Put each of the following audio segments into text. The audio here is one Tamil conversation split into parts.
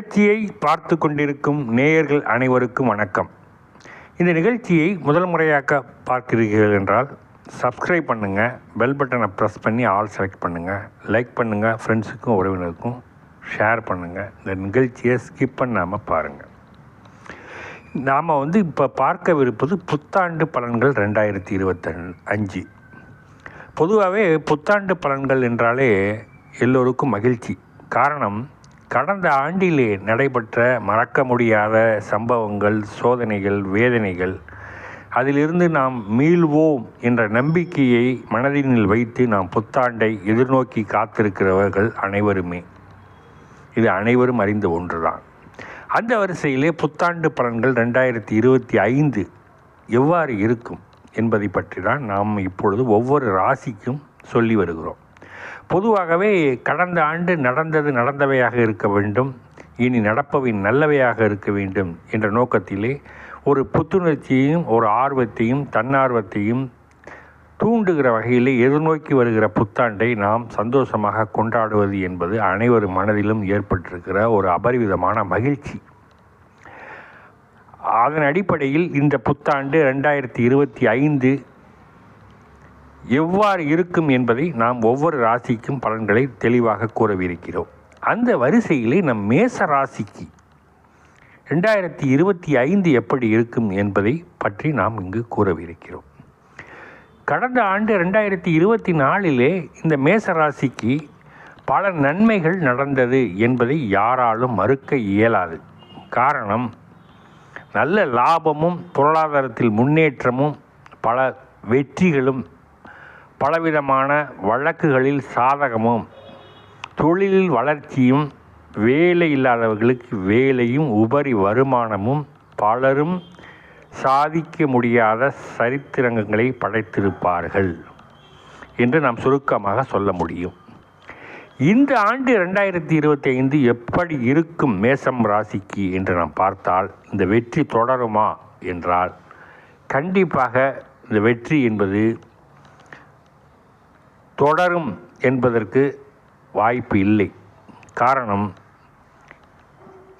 நிகழ்ச்சியை பார்த்து கொண்டிருக்கும் நேயர்கள் அனைவருக்கும் வணக்கம். இந்த நிகழ்ச்சியை முதல் முறையாக்க பார்க்கிறீர்கள் என்றால் சப்ஸ்கிரைப் பண்ணுங்கள் பெல் பட்டனை ப்ரெஸ் பண்ணி ஆல் செலக்ட் பண்ணுங்கள் லைக் பண்ணுங்கள் ஃப்ரெண்ட்ஸுக்கும் உறவினருக்கும் ஷேர் பண்ணுங்கள் இந்த நிகழ்ச்சியை ஸ்கிப் பண்ணாமல் பாருங்கள் நாம் வந்து இப்போ பார்க்கவிருப்பது புத்தாண்டு பலன்கள் ரெண்டாயிரத்தி இருபத்தி அஞ்சு. பொதுவாகவே புத்தாண்டு பலன்கள் என்றாலே எல்லோருக்கும் மகிழ்ச்சி. காரணம் கடந்த ஆண்டிலே நடைபெற்ற மறக்க முடியாத சம்பவங்கள் சோதனைகள் வேதனைகள் அதிலிருந்து நாம் மீள்வோம் என்ற நம்பிக்கையை மனதினில் வைத்து நாம் புத்தாண்டை எதிர்நோக்கி காத்திருக்கிறவர்கள் அனைவருமே. இது அனைவரும் அறிந்த ஒன்றுதான். அந்த வரிசையிலே புத்தாண்டு பலன்கள் ரெண்டாயிரத்தி இருபத்தி ஐந்து எவ்வாறு இருக்கும் என்பதை பற்றி தான் நாம் இப்பொழுது ஒவ்வொரு ராசிக்கும் சொல்லி வருகிறோம். பொதுவாகவே கடந்த ஆண்டு நடந்தது நடந்தவையாக இருக்க வேண்டும் இனி நடப்பவை நல்லவையாக இருக்க வேண்டும் என்ற நோக்கத்திலே ஒரு புத்துணர்ச்சியையும் ஒரு ஆர்வத்தையும் தன்னார்வத்தையும் தூண்டுகிற வகையிலே எதிர்நோக்கி வருகிற புத்தாண்டை நாம் சந்தோஷமாக கொண்டாடுவது என்பது அனைவர் மனதிலும் ஏற்பட்டிருக்கிற ஒரு அபரிவிதமான மகிழ்ச்சி. அதன் அடிப்படையில் இந்த புத்தாண்டு ரெண்டாயிரத்தி இருபத்தி ஐந்து எவ்வாறு இருக்கும் என்பதை நாம் ஒவ்வொரு ராசிக்கும் பலன்களை தெளிவாக கூறவிருக்கிறோம். அந்த வரிசையிலே நம் மேச ராசிக்கு ரெண்டாயிரத்தி இருபத்தி ஐந்து எப்படி இருக்கும் என்பதை பற்றி நாம் இங்கு கூறவிருக்கிறோம். கடந்த ஆண்டு ரெண்டாயிரத்தி இருபத்தி நாலிலே இந்த மேச ராசிக்கு பல நன்மைகள் நடந்தது என்பதை யாராலும் மறுக்க இயலாது. காரணம் நல்ல லாபமும் பொருளாதாரத்தில் முன்னேற்றமும் பல வெற்றிகளும் பலவிதமான வழக்குகளில் சாதகமும் தொழிலில் வளர்ச்சியும் வேலை இல்லாதவர்களுக்கு வேலையும் உபரி வருமானமும் பலரும் சாதிக்க முடியாத சரித்திரங்களை படைத்திருப்பார்கள் என்று நாம் சுருக்கமாக சொல்ல முடியும். இந்த ஆண்டு ரெண்டாயிரத்தி இருபத்தி ஐந்து எப்படி இருக்கும் மேசம் ராசிக்கு என்று நாம் பார்த்தால் இந்த வெற்றி தொடருமா என்றால் கண்டிப்பாக இந்த வெற்றி என்பது தொடரும் என்பதற்கு வாய்ப்பு இல்லை. காரணம்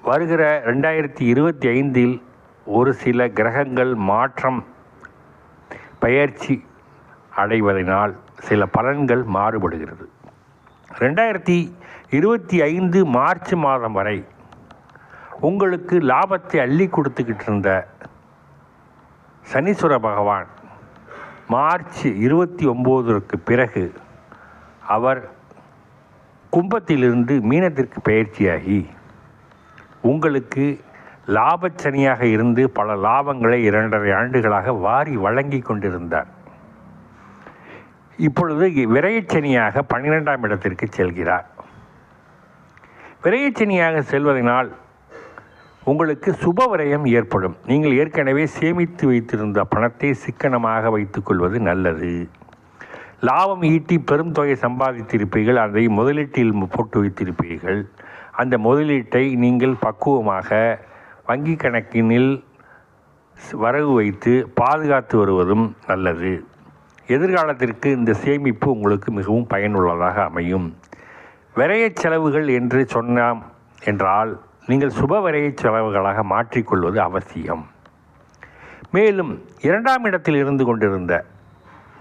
வருகிற ரெண்டாயிரத்தி இருபத்தி ஐந்தில் ஒரு சில கிரகங்கள் மாற்றம் பயிற்சி அடைவதனால் சில பலன்கள் மாறுபடுகிறது. ரெண்டாயிரத்தி இருபத்தி ஐந்து மார்ச் மாதம் வரை உங்களுக்கு லாபத்தை அள்ளி கொடுத்துக்கிட்டு இருந்த சனீஸ்வர பகவான் மார்ச் இருபத்தி ஒம்போதற்கு பிறகு அவர் கும்பத்திலிருந்து மீனத்திற்கு பயிற்சியாகி உங்களுக்கு லாபச்சனியாக இருந்து பல லாபங்களை இரண்டரை ஆண்டுகளாக வாரி வழங்கி கொண்டிருந்தார். இப்பொழுது விரையச்சனியாக பன்னிரெண்டாம் இடத்திற்கு செல்கிறார். விரையச்சனியாக செல்வதனால் உங்களுக்கு சுப விரயம் ஏற்படும். நீங்கள் ஏற்கனவே சேமித்து வைத்திருந்த பணத்தை சிக்கனமாக வைத்துக்கொள்வது நல்லது. லாபம் ஈட்டி பெரும் தொகை சம்பாதித்திருப்பீர்கள் அதை முதலீட்டில் போட்டு வைத்திருப்பீர்கள். அந்த முதலீட்டை நீங்கள் பக்குவமாக வங்கி கணக்கினில் வரவு வைத்து பாதுகாத்து வருவதும் நல்லது. எதிர்காலத்திற்கு இந்த சேமிப்பு உங்களுக்கு மிகவும் பயனுள்ளதாக அமையும். விரைய செலவுகள் என்று சொன்னாம் என்றால் நீங்கள் சுப விரைய செலவுகளாக மாற்றிக்கொள்வது அவசியம். மேலும் இரண்டாம் இடத்தில் இருந்து கொண்டிருந்த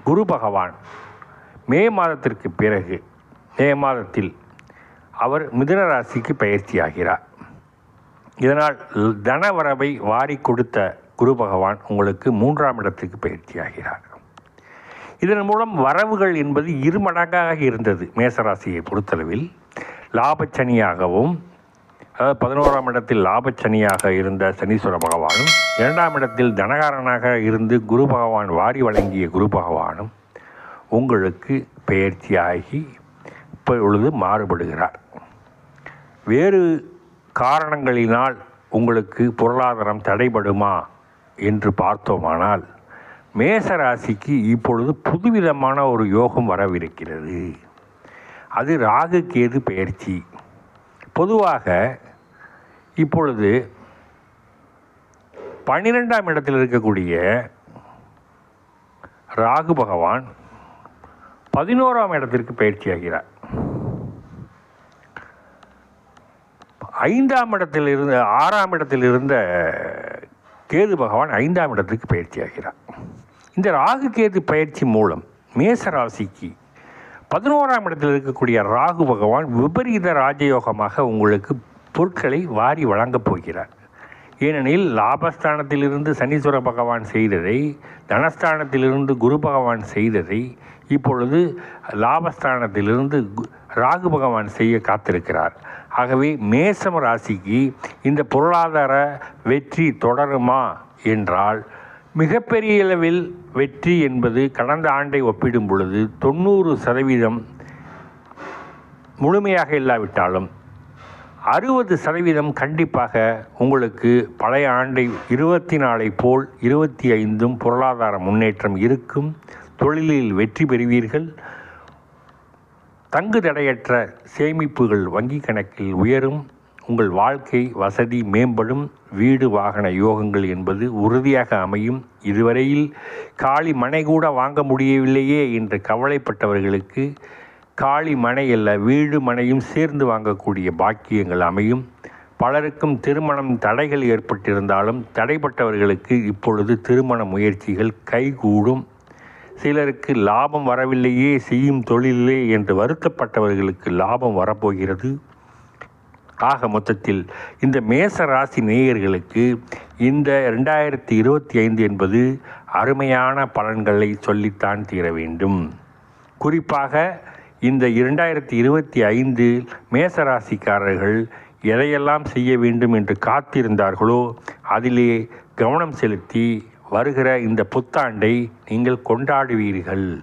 குரு பகவான் மே மாதத்திற்கு பிறகு மே மாதத்தில் அவர் மிதுன ராசிக்கு பயிற்சியாகிறார். இதனால் தனவரவை வாரி கொடுத்த குரு பகவான் உங்களுக்கு மூன்றாம் இடத்துக்கு பயிற்சியாகிறார். இதன் மூலம் வரவுகள் என்பது இருமடங்காக இருந்தது மேசராசியை பொறுத்தளவில். லாபச்சனியாகவும் அதாவது பதினோராம் இடத்தில் லாபச்சனியாக இருந்த சனீஸ்வர பகவானும் இரண்டாம் இடத்தில் தனகாரனாக இருந்து குரு பகவான் வாரி வழங்கிய குரு பகவானும் உங்களுக்கு பயிற்சியாகி இப்பொழுது மாறுபடுகிறார். வேறு காரணங்களினால் உங்களுக்கு பொருளாதாரம் தடைபடுமா என்று பார்த்தோமானால் மேச ராசிக்கு இப்பொழுது புதுவிதமான ஒரு யோகம் வரவிருக்கிறது. அது ராகு கேது பெயர்ச்சி. பொதுவாக இப்பொழுது பன்னிரெண்டாம் இடத்தில் இருக்கக்கூடிய ராகு பகவான் பதினோராம் இடத்திற்கு பயிற்சியாகிறார் ஐந்தாம் இடத்தில் இருந்த ஆறாம் இடத்தில் இருந்த கேது பகவான் ஐந்தாம் இடத்துக்கு பயிற்சி ஆகிறார். இந்த ராகு கேது பயிற்சி மூலம் மேச ராசிக்கு பதினோராம் இடத்தில் இருக்கக்கூடிய ராகு பகவான் விபரீத ராஜயோகமாக உங்களுக்கு பொருட்களை வாரி வழங்கப் போகிறார். ஏனெனில் லாபஸ்தானத்திலிருந்து சனீஸ்வர பகவான் செய்ததை தனஸ்தானத்திலிருந்து குரு பகவான் செய்ததை இப்பொழுது லாபஸ்தானத்திலிருந்து ராகு பகவான் செய்ய காத்திருக்கிறார். ஆகவே மேசம் ராசிக்கு இந்த பொருளாதார வெற்றி தொடருமா என்றால் மிகப்பெரிய அளவில் வெற்றி என்பது கடந்த ஆண்டை ஒப்பிடும் பொழுது தொண்ணூறு சதவீதம் முழுமையாக இல்லாவிட்டாலும் அறுபது சதவீதம் கண்டிப்பாக உங்களுக்கு பழைய ஆண்டை இருபத்தி நாளை போல் இருபத்தி ஐந்தும் பொருளாதார முன்னேற்றம் இருக்கும். தொழிலில் வெற்றி பெறுவீர்கள். தங்கு தடையற்ற சேமிப்புகள் வங்கி கணக்கில் உயரும். உங்கள் வாழ்க்கை வசதி மேம்படும். வீடு வாகன யோகங்கள் என்பது உறுதியாக அமையும். இதுவரையில் காளி மனை கூட வாங்க முடியவில்லையே என்று கவலைப்பட்டவர்களுக்கு காளி மனை அல்ல வீடு மனையும் சேர்ந்து வாங்கக்கூடிய பாக்கியங்கள் அமையும். பலருக்கும் திருமணம் தடைகள் ஏற்பட்டிருந்தாலும் தடைப்பட்டவர்களுக்கு இப்பொழுது திருமண முயற்சிகள் கைகூடும். சிலருக்கு லாபம் வரவில்லையே செய்யும் தொழிலே என்று வருத்தப்பட்டவர்களுக்கு லாபம் வரப்போகிறது. ஆக மொத்தத்தில் இந்த மேச ராசி நேயர்களுக்கு இந்த ரெண்டாயிரத்தி இருபத்தி ஐந்து என்பது அருமையான பலன்களை சொல்லித்தான் தீர வேண்டும். குறிப்பாக இந்த இரண்டாயிரத்தி இருபத்தி ஐந்து மேசராசிக்காரர்கள் எதையெல்லாம் செய்ய வேண்டும் என்று காத்திருந்தார்களோ அதிலே கவனம் செலுத்தி வருகிற இந்த புத்தாண்டை நீங்கள் கொண்டாடுவீர்கள்.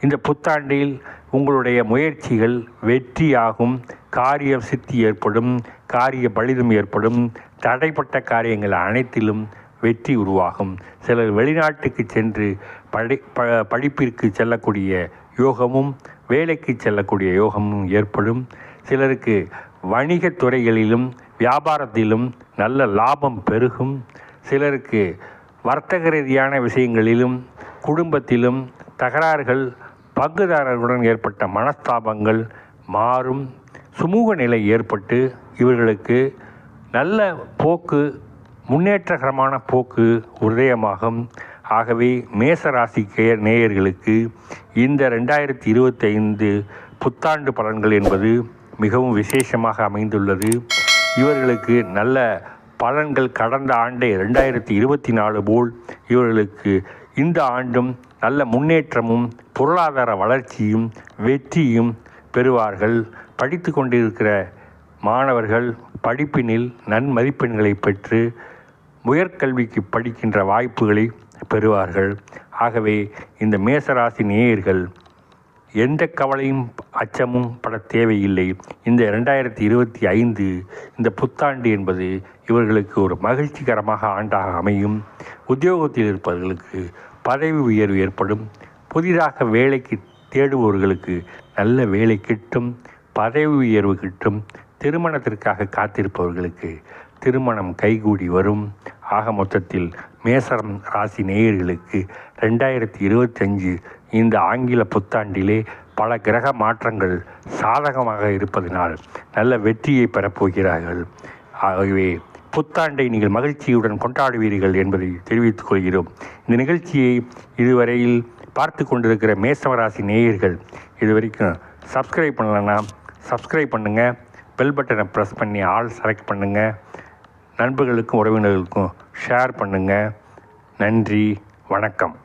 இந்த புத்தாண்டில் உங்களுடைய முயற்சிகள் வெற்றியாகும் காரியம் சித்தி ஏற்படும் காரிய பலிதம் ஏற்படும் தடைப்பட்ட காரியங்கள் அனைத்திலும் வெற்றி உருவாகும். சிலர் வெளிநாட்டுக்கு சென்று படி ப படிப்பிற்கு செல்லக்கூடிய யோகமும் வேலைக்கு செல்லக்கூடிய யோகமும் ஏற்படும். சிலருக்கு வணிகத் துறைகளிலும் வியாபாரத்திலும் நல்ல லாபம் பெருகும். சிலருக்கு வர்த்தக ரீதியான விஷயங்களிலும் குடும்பத்திலும் தகராறுகள் பங்குதாரர்களுடன் ஏற்பட்ட மனஸ்தாபங்கள் மாறும். சுமூக நிலை ஏற்பட்டு இவர்களுக்கு நல்ல போக்கு முன்னேற்றகரமான போக்கு உதயமாகும். ஆகவே மேச ராசிக்கு நேயர்களுக்கு இந்த ரெண்டாயிரத்தி இருபத்தைந்து புத்தாண்டு பலன்கள் என்பது மிகவும் விசேஷமாக அமைந்துள்ளது. இவர்களுக்கு நல்ல பலன்கள் கடந்த ஆண்டை ரெண்டாயிரத்தி இருபத்தி நாலு போல் இவர்களுக்கு இந்த ஆண்டும் நல்ல முன்னேற்றமும் பொருளாதார வளர்ச்சியும் வெற்றியும் பெறுவார்கள். படித்து கொண்டிருக்கிற மாணவர்கள் படிப்பினில் நன்மதிப்பெண்களை பெற்று உயர்கல்விக்கு படிக்கின்ற வாய்ப்புகளை பெறுவார்கள். ஆகவே இந்த மேசராசி நேயர்கள் எந்த கவலையும் அச்சமும் பட தேவையில்லை. இந்த ரெண்டாயிரத்தி இருபத்தி ஐந்து இந்த புத்தாண்டு என்பது இவர்களுக்கு ஒரு மகிழ்ச்சிகரமாக ஆண்டாக அமையும். உத்தியோகத்தில் இருப்பவர்களுக்கு பதவி உயர்வு ஏற்படும். புதிதாக வேலைக்கு தேடுபவர்களுக்கு நல்ல வேலை கிட்டும். பதவி உயர்வு கிட்டும். திருமணத்திற்காக காத்திருப்பவர்களுக்கு திருமணம் கைகூடி வரும். ஆக மொத்தத்தில் மேசரம் ராசி நேயர்களுக்கு ரெண்டாயிரத்தி இருபத்தஞ்சு இந்த ஆங்கில புத்தாண்டிலே பல கிரக மாற்றங்கள் சாதகமாக இருப்பதனால் நல்ல வெற்றியை பெறப்போகிறார்கள். ஆகவே புத்தாண்டை நீங்கள் மகிழ்ச்சியுடன் கொண்டாடுவீர்கள் என்பதை தெரிவித்துக் கொள்கிறோம். இந்த நிகழ்ச்சியை இதுவரையில் பார்த்து கொண்டிருக்கிற மேசவராசி நேயர்கள் இதுவரைக்கும் சப்ஸ்கிரைப் பண்ணலன்னா சப்ஸ்கிரைப் பண்ணுங்கள் பெல் பட்டனை ப்ரெஸ் பண்ணி ஆல் செலக்ட் பண்ணுங்கள் நண்பர்களுக்கும் உறவினர்களுக்கும் ஷேர் பண்ணுங்கள் நன்றி வணக்கம்.